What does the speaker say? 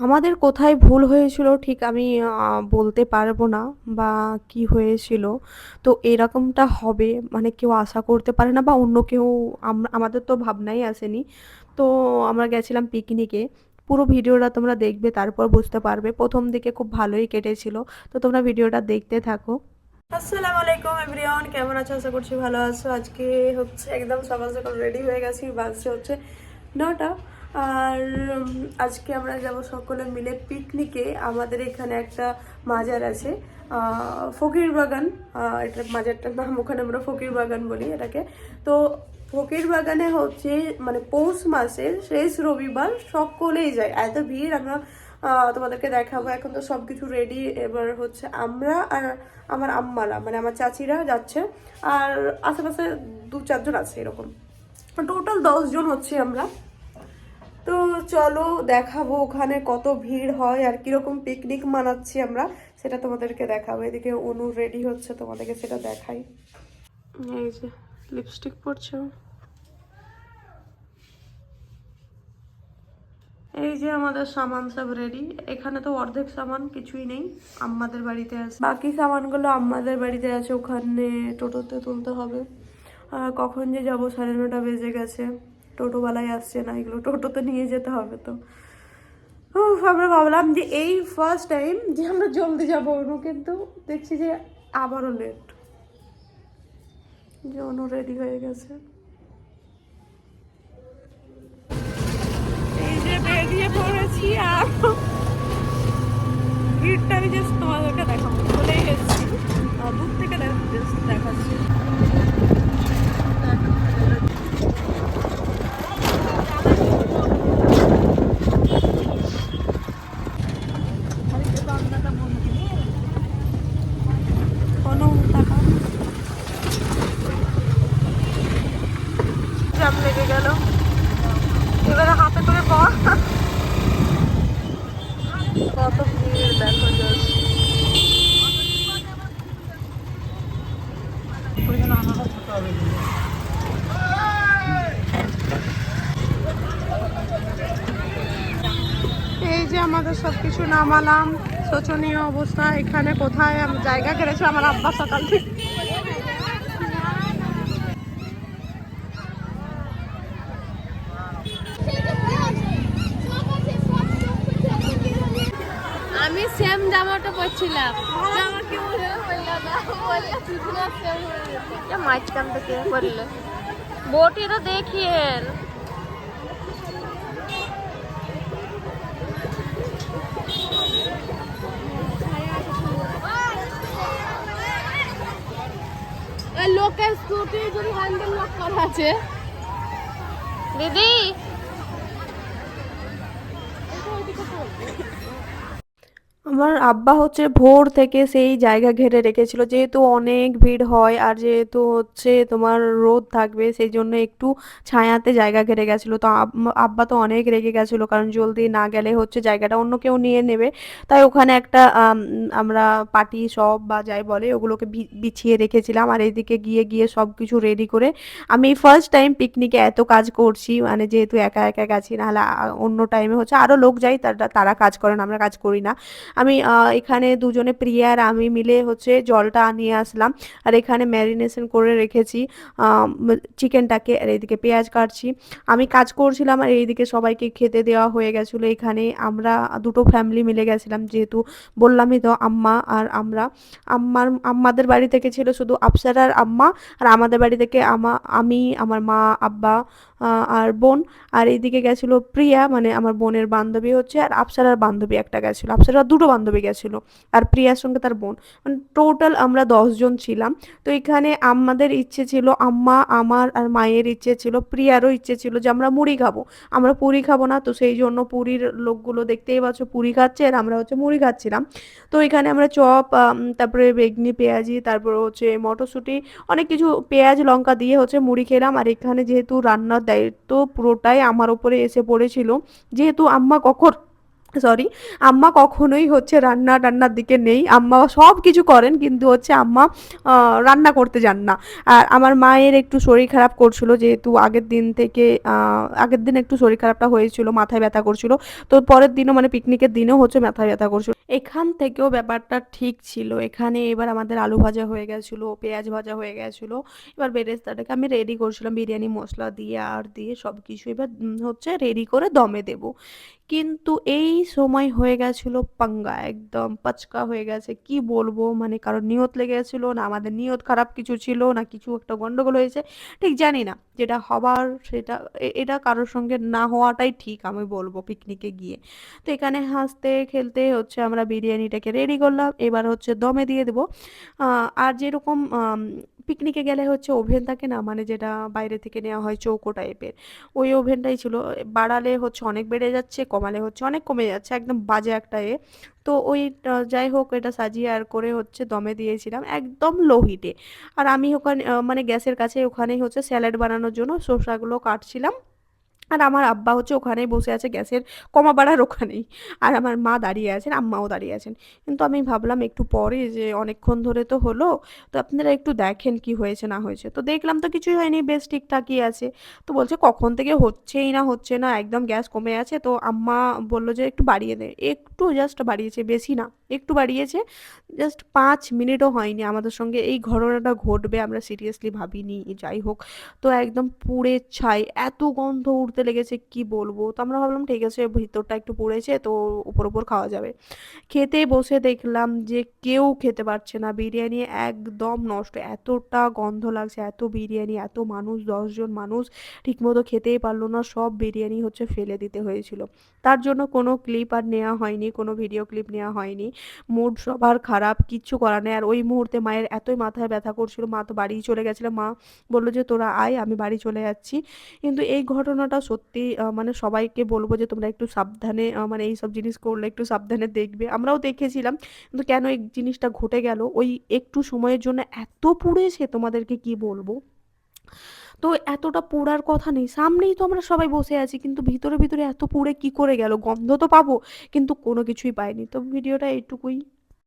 আমাদের কোথায় ভুল হয়েছিল ঠিক আমি বলতে পারব না বা কি হয়েছিল। তো এরকমটা হবে মানে কেউ আশা করতে পারে না বা অন্য কেউ আমাদের তো ভাবনাই আসেনি। তো আমরা গেছিলাম পিকনিকে, পুরো ভিডিওটা তোমরা দেখবে, তারপর বুঝতে পারবে। প্রথম দিকে খুব ভালোই কেটেছিল। তো তোমরা ভিডিওটা দেখতে থাকো। আসসালামু আলাইকুম এভরিওয়ান, কেমন আছো? আশা করছি ভালো আছো। আজকে হচ্ছে একদম সকাল সকাল রেডি হয়ে গেছি, বাজছে হচ্ছে নটা। আর আজকে আমরা যাব সকলে মিলে পিকনিকে। আমাদের এখানে একটা মাজার আছে ফকির বাগান। এটা মাজারটার নাম ওখানে আমরা ফকির বাগান বলি এটাকে। তো ফকির বাগানে হচ্ছে মানে পৌষ মাসের শেষ রবিবার সকলেই যায়। এত ভিড়, আমরা তোমাদেরকে দেখাবো। এখন তো সব কিছু রেডি এবার হচ্ছে আমরা আর আমার আম্মারা মানে আমার চাচিরা যাচ্ছে। আর আশেপাশে দু চারজন আছে এরকম। টোটাল জন হচ্ছে আমরা। তো চলো দেখাবো ওখানে কত ভিড় হয় আর কীরকম পিকনিক মানাচ্ছি আমরা সেটা তোমাদেরকে দেখাবো। এদিকে অনু রেডি হচ্ছে তোমাদেরকে সেটা দেখাই। এই যে লিপস্টিক পরছো এই যে আমাদের সামান সব রেডি এখানে তো অর্ধেক সামান কিছুই নেই। আম্মাদের বাড়িতে আছে। বাকি সামানগুলো আম্মাদের বাড়িতে আছে ওখানে টোটোতে তুলতে হবে। আর কখন যে যাব সাড়ে নটা বেজে গেছে। টোটোওয়ালাই আসছে না, এগুলো টোটোতে নিয়ে যেতে হবে তো। আমরা ভাবলাম যে এই ফার্স্ট টাইম যে আমরা জলদি যাব অনু, কিন্তু দেখছি যে আবারও লেট যে অনু রেডি হয়ে গেছে। এই যে পড়েছি, আর ভিড়টা আমি জাস্ট তোমাদেরকে দেখাবো। কোনো টাকা? জ্যাম লেগে গেল। এবারে হাতে করে বল কত ভিড়, দেখো এই যে আমাদের সবকিছু নামালাম। শোচনীয় অবস্থা এখানে কোথায় জায়গা কেড়েছে আমার আব্বা সকাল থেকে। আমি সেম জামাটা পরছিলাম। মাঝখান থেকে দেখিয়েন। যদি হ্যান্ডেল লক করা আছে। দিদি। আমার আব্বা হচ্ছে ভোর থেকে সেই জায়গা ঘিরে রেখেছিল। যেহেতু অনেক ভিড় হয় আর যেহেতু হচ্ছে তোমার রোদ থাকবে, সেই জন্য একটু ছায়াতে জায়গা ঘিরে গেছিল। তো আব্বা তো অনেক রেগে গেছিল, কারণ জলদি না গেলে হচ্ছে জায়গাটা অন্য কেউ নিয়ে নেবে। তাই ওখানে একটা আমরা পাটি সব বা যাই বলে ওগুলোকে বিছিয়ে রেখেছিলাম। আর এইদিকে গিয়ে গিয়ে সব কিছু রেডি করে আমি ফার্স্ট টাইম পিকনিকে এত কাজ করছি মানে যেহেতু একা একা গেছি, নাহলে অন্য টাইমে হচ্ছে আরও লোক যাই তারা তারা কাজ করেন আমরা কাজ করি না। আমি এখানে দুজনে প্রিয়া আর আমি মিলে হচ্ছে জলটা নিয়ে আসলাম। আর এখানে ম্যারিনেশন করে রেখেছি চিকেনটাকে আর এইদিকে পেঁয়াজ কাটছি। আমি কাজ করছিলাম আর এইদিকে সবাইকে খেতে দেওয়া হয়ে গেছিল। এখানে আমরা দুটো ফ্যামিলি মিলে গেছিলাম, যেহেতু বললামই তো আম্মা আর আমরা। আম্মার, আম্মাদের বাড়ি থেকে ছিল শুধু আফসারার আম্মা, আর আমাদের বাড়ি থেকে আমা, আমি, আমার মা, আব্বা আর বোন। আর এইদিকে গেছিল প্রিয়া মানে আমার বোনের বান্ধবী হচ্ছে, আর আফসারার বান্ধবী একটা গেছিল। আফসারার দুটো বান্ধবী গেছিল, আর প্রিয়ার সঙ্গে তার বোন। মানে টোটাল আমরা দশজন ছিলাম। তো এখানে আমাদের ইচ্ছে ছিল, আম্মা, আমার আর মায়ের ইচ্ছে ছিল, প্রিয়ারও ইচ্ছে ছিল যে আমরা মুড়ি খাব। আমরা পুরি খাব না, তো সেই জন্য পুরীর লোকগুলো দেখতেই পাচ্ছ পুরি খাচ্ছে, আর আমরা হচ্ছে মুড়ি খাচ্ছিলাম। তো এখানে আমরা চপ তারপরে বেগনি, পেঁয়াজি, তারপরে হচ্ছে মটরশুঁটি, অনেক কিছু পেঁয়াজ, লঙ্কা দিয়ে হচ্ছে মুড়ি খেলাম। আর এখানে যেহেতু রান্নার দায়িত্ব পুরোটাই আমার উপরে এসে পড়েছিল। যেহেতু আম্মা কখন সরি আম্মা কখনোই হচ্ছে রান্না টান্নার দিকে নেই। আম্মা সব কিছু করেন, কিন্তু হচ্ছে আম্মা রান্না করতে যান না। আর আমার মায়ের একটু শরীর খারাপ করছিল যেহেতু আগের দিন থেকে আগের দিন একটু শরীর খারাপটা হয়েছিল, মাথায় ব্যথা করছিল। তো পরের দিনও মানে পিকনিকের দিনেও হচ্ছে মাথায় ব্যথা করছিল। এখান থেকেও ব্যাপারটা ঠিক ছিল। এখানে এবার আমাদের আলু ভাজা হয়ে গেছিল, পেঁয়াজ ভাজা হয়ে গেছিল। এবার বেরেস্তাটাকে আমি রেডি করছিলাম, বিরিয়ানি মশলা দিয়ে আর দিয়ে সব কিছু এবার হচ্ছে রেডি করে দমে দেবো। কিন্তু এই সময় হয়ে গেছিল পাঙ্গা, একদম পাচকা হয়ে গেছে। কি বলব? মানে কারোর নিয়ত লেগে গেছিল, না আমাদের নিয়ত খারাপ কিছু ছিল, না কিছু একটা গন্ডগোল হয়েছে। ঠিক জানি না, যেটা হবার সেটা এটা কারোর সঙ্গে না হওয়াটাই ঠিক, আমি বলব পিকনিকে গিয়ে। তো এখানে হাসতে খেলতে হচ্ছে আমরা বিরিয়ানিটাকে রেডি করলাম, এবার হচ্ছে দমে দিয়ে দেবো। আর যেরকম পিকনিকে গেলে হচ্ছে ওভেন থাকে না? মানে যেটা বাইরে থেকে নেওয়া হয় চৌকো টাইপের ওই ওভেনটাই ছিল। বাড়ালে হচ্ছে অনেক বেড়ে যাচ্ছে, কমালে হচ্ছে অনেক কমে যাচ্ছে, একদম বাজে একটা এ। তো ওই যাই হোক, এটা সাজিয়ে আর করে হচ্ছে দমে দিয়েছিলাম, একদম লো হিটে আর আমি ওখানে মানে গ্যাসের কাছে ওখানেই হচ্ছে স্যালাড বানানোর জন্য শসাগুলো কাটছিলাম। আর আমার আব্বা হচ্ছে ওখানেই বসে আছে গ্যাসের কমা বাড়ার ওখানেই। আর আমার মা দাঁড়িয়ে আছেন, আম্মাও দাঁড়িয়ে আছেন। কিন্তু আমি ভাবলাম একটু পরে যে অনেকক্ষণ ধরে তো হলো, তো আপনারা একটু দেখেন কি হয়েছে না হয়েছে। তো দেখলাম তো কিছুই হয়নি, বেশ ঠিকঠাকই আছে। তো বলছে কখন থেকে হচ্ছেই না হচ্ছে না, একদম গ্যাস কমে আছে। তো আম্মা বলল যে একটু বাড়িয়ে দে। একটু জাস্ট বাড়িয়েছে, বেশি না, একটু বাড়িয়েছে। জাস্ট পাঁচ মিনিটও হয়নি আমাদের সঙ্গে। এই ঘটনাটা ঘটবে আমরা সিরিয়াসলি ভাবিনি, যাই হোক। তো একদম পুড়ে ছাই, এত গন্ধ উঠতে লেগেছে, কি বলব? তো আমরা ভাবলাম, ঠিক আছে, ভিতরটা একটু পুড়েছে, তো উপর উপর খাওয়া যাবে। খেতে বসে দেখলাম যে কেউ খেতে পারছে না। বিরিয়ানি একদম নষ্ট, এতটা গন্ধ লাগছে, এত বিরিয়ানি, এত মানুষ দশজন মানুষ ঠিকমতো খেতেই পারল না, সব বিরিয়ানি হচ্ছে ফেলে দিতে হয়েছিল। তার জন্য কোনো ক্লিপ আর নেওয়া হয়নি, কোনো ভিডিও ক্লিপ নেওয়া হয়নি। মুড সবার খারাপ, কিচ্ছু করার নেই। আর ওই মুহূর্তে মায়ের এতই মাথায় ব্যথা করছিল, মা তো বাড়ি চলে গেছিল। মা বলল যে, তোরা আয়, আমি বাড়ি চলে যাচ্ছি। কিন্তু এই ঘটনাটা সত্যি মানে সবাইকে বলব যে তোমরা একটু সাবধানে মানে এই সব জিনিস করলে একটু সাবধানে দেখবে। আমরাও দেখেছিলাম, কিন্তু কেন এই জিনিসটা ঘটে গেল? ওই একটু সময়ের জন্য এত পুড়েছে তোমাদেরকে কি বলব? তো এতটা পোড়ার কথা নেই। সামনেই তো আমরা সবাই বসে আছি, কিন্তু ভিতরে ভিতরে এত পুড়ে কি করে গেল? গন্ধ তো পাবো, কিন্তু কোনো কিছুই পাইনি। তো ভিডিওটা এইটুকুই।